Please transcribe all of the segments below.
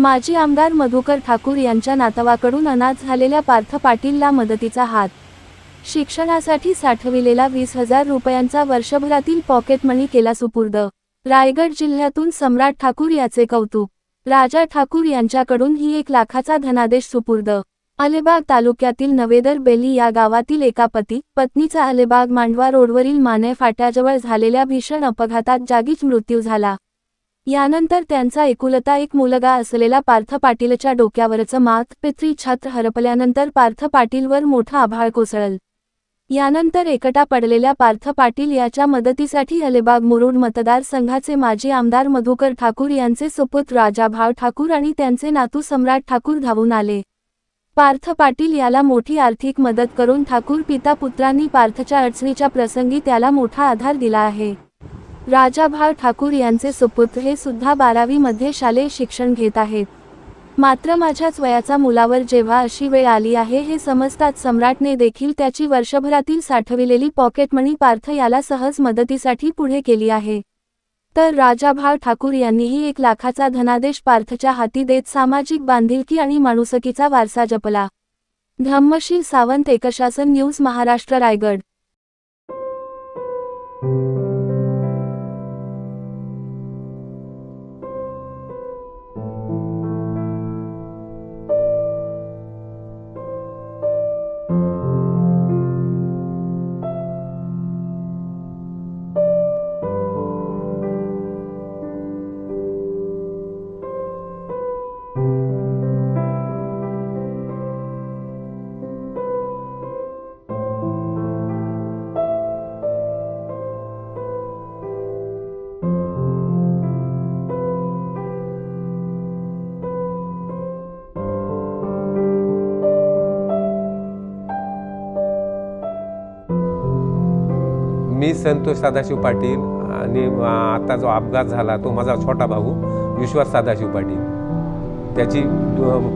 माजी आमदार मधुकर ठाकूर यांच्या नातवाकडून अनाथ झालेल्या पार्थ पाटीलला मदतीचा हात. शिक्षणासाठी साठविलेला वीस हजार रुपयांचा वर्षभरातील पॉकेट मनी केला सुपूर्द. रायगड जिल्ह्यातून सम्राट ठाकूर याचे कौतुक. राजा ठाकूर यांच्याकडून ही एक लाखाचा धनादेश सुपूर्द. अलिबाग तालुक्यातील नवेदर बेली या गावातील एका पती पत्नीचा अलिबाग मांडवा रोडवरील माने फाट्याजवळ झालेल्या भीषण अपघातात जागीच मृत्यू झाला. यानंतर त्यांचा एकुलता एक मुलगा असलेला पार्थ पाटीलच्या डोक्यावरचं मात पित्री छात्र हरपल्यानंतर पार्थ पाटीलवर मोठा आभाळ कोसळल. यानंतर एकटा पडलेल्या पार्थ पाटील याच्या मदतीसाठी अलिबाग मुरुड मतदारसंघाचे माजी आमदार मधुकर ठाकूर यांचे सुपुत्र राजाभाव ठाकूर आणि त्यांचे नातू सम्राट ठाकूर धावून आले. पार्थ पाटील याला मोठी आर्थिक मदत करून ठाकूर पिता पुत्रांनी पार्थच्या अडचणीच्या प्रसंगी त्याला मोठा आधार दिला आहे. राजाभाव ठाकूर यांचे सुपुत्र हे सुद्धा बारावीमध्ये शालेय शिक्षण घेत आहेत. मात्र माझ्याच वयाचा मुलावर जेव्हा अशी वेळ आली आहे हे समजताच सम्राटने देखील त्याची वर्षभरातील साठविलेली पॉकेटमणी पार्थ याला सहज मदतीसाठी पुढे केली आहे. तर राजाभाव ठाकूर यांनीही एक लाखाचा धनादेश पार्थच्या हाती देत सामाजिक बांधिलकी आणि माणुसकीचा वारसा जपला. धम्मशील सावंत एकशासन न्यूज महाराष्ट्र रायगड. मी संतोष सदाशिव पाटील आणि आता जो अपघात झाला तो माझा छोटा भाऊ विश्वास सदाशिव पाटील. त्याची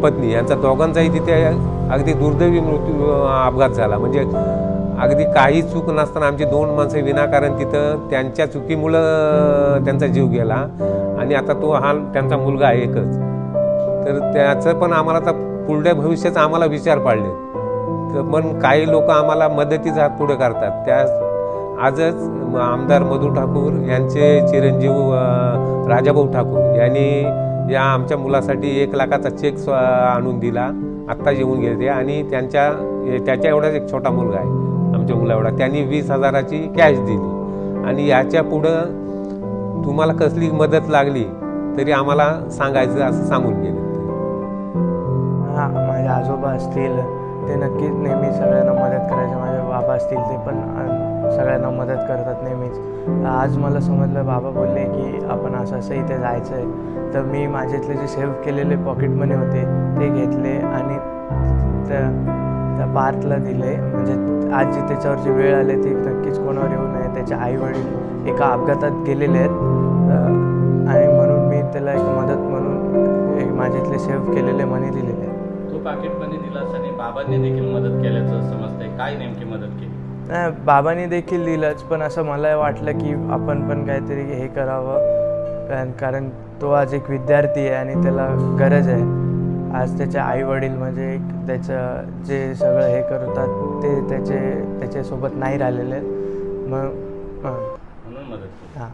पत्नी यांचा दोघांचाही तिथे अगदी दुर्दैवी मृत्यू अपघात झाला. म्हणजे अगदी काही चूक नसताना आमची दोन माणसं विनाकारण तिथं त्यांच्या चुकीमुळं त्यांचा जीव गेला आणि आता तो हा त्यांचा मुलगा आहे एकच. तर त्याचं पण आम्हाला आता पुढल्या भविष्याचा आम्हाला विचार पाडले तर पण काही लोक आम्हाला मदतीचा हात पुढे करतात. त्या आजच म- आमदार मधू ठाकूर यांचे चिरंजीव राजाभाऊ ठाकूर यांनी या आमच्या मुलासाठी एक लाखाचा चेक स्व- आणून दिला. आत्ता येऊन गेले आणि त्यांच्या त्याच्या एवढाच एक छोटा मुलगा आहे. आमच्या मुला एवढा. त्यांनी वीस हजाराची कॅश दिली. आणि याच्या पुढं तुम्हाला कसली मदत लागली तरी आम्हाला सांगायचं असं सांगून गेले माझे आजोबा असतील ते नक्कीच नेहमी सगळ्यांना मदत करायचे. माझे बाबा असतील ते पण सगळ्यांना मदत करतात नेहमीच. आज मला समजलं बाबा बोलले की आपण असं असं इथे जायचं आहे तर मी माझ्यातले जे सेव्ह केलेले पॉकेट मनी होते ते घेतले आणि त्या त्या पार्थला दिले. म्हणजे आज जी त्याच्यावरची वेळ आली ती नक्कीच कोणावर येऊ नये. त्याचे आई वडील एका अपघातात गेलेले आहेत. आणि म्हणून मी त्याला एक मदत म्हणून एक माझ्यातले सेव्ह केलेले मनी दिले. पाकिटमध्ये दिलास आणि बाबांनी देखील मदत केल्याचं समजतंय. काय नेमकी मदत केली? नाही बाबांनी देखील दिलंच पण असं मला वाटलं की आपण पण काहीतरी हे करावं. कारण कारण तो आज एक विद्यार्थी आहे आणि त्याला गरज आहे. आज त्याचे आई वडील म्हणजे एक त्याचं जे सगळं हे करतात ते त्याचे त्याच्यासोबत नाही राहिलेले आहेत. मग हां.